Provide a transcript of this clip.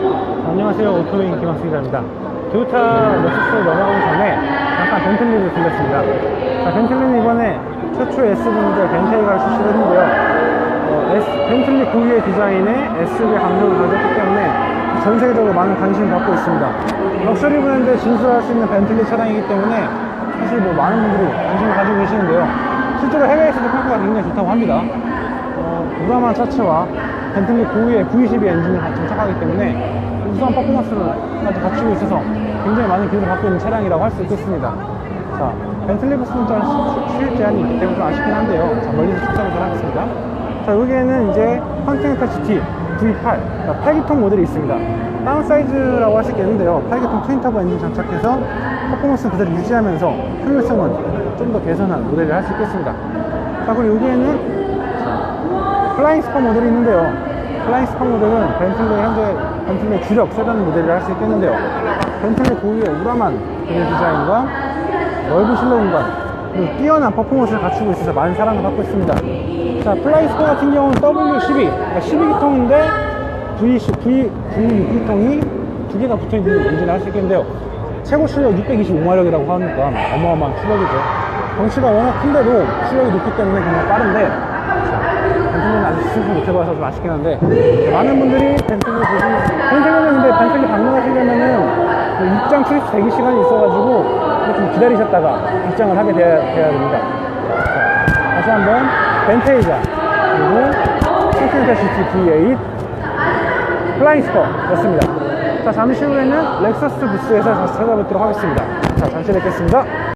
안녕하세요. 오토인 김학수 기자입니다. 도요타 렉서스 넘어가기 전에 잠깐 벤틀리를 들렸습니다. 자, 벤틀리는 이번에 최초 S분들 벤테이가를 출시를 했는데요. 어, S, 벤틀리 고유의 디자인에 SUV 강조를 가졌기 때문에 전 세계적으로 많은 관심을 받고 있습니다. 럭셔리 브랜드에 진출할 수 있는 벤틀리 차량이기 때문에 사실 뭐 많은 분들이 관심을 가지고 계시는데요. 실제로 해외에서도 평가가 굉장히 좋다고 합니다. 어, 우람한 차체와 벤틀리 고유의 V12 엔진을 장착하기 때문에 우수한 퍼포먼스까지 갖추고 있어서 굉장히 많은 기회를 갖고 있는 차량이라고 할 수 있겠습니다. 자, 벤틀리 수- 수입 제한이 있기 때문에 좀 아쉽긴 한데요. 자, 멀리서 출장을 좀 하겠습니다. 자, 여기에는 이제 컨티넨탈 GT V8, 자, 8기통 모델이 있습니다. 다운 사이즈라고 할 수 있겠는데요. 8기통 트윈터보 엔진 장착해서 퍼포먼스 그대로 유지하면서 효율성은 좀 더 개선한 모델을 할 수 있겠습니다. 자, 그리고 여기에는 플라잉 스파 모델이 있는데요. 플라잉 스파 모델은 벤틀리 현재 벤틀리 주력 세단 모델을 할수 있겠는데요. 벤틀리 고유의 우람한 그릴 디자인과 넓은 실내 공간 그리고 뛰어난 퍼포먼스를 갖추고 있어서 많은 사랑을 받고 있습니다. 자, 플라잉 스파 같은 경우는 W12, 그러니까 12기통인데 V, V, V6기통이 두 개가 붙어 있는 엔진을 할 수 있겠는데요. 최고 출력 625마력이라고 하니까 어마어마한 출력이죠. 덩치가 워낙 큰데도 출력이 높기 때문에 굉장히 빠른데 못해봐서 좀 아쉽긴 한데 많은 분들이 벤틀리 보시면 벤틀리는 근데 벤틀리 방문하시려면은 그 입장 출입 대기 시간이 있어가지고 좀 기다리셨다가 입장을 하게 돼야, 돼야 됩니다. 자, 다시 한번 벤테이자 그리고 컨티넨탈 GT V8 플라잉 스퍼였습니다. 자 잠시 후에는 렉서스 부스에서 다시 찾아뵙도록 하겠습니다. 자 잠시 뵙겠습니다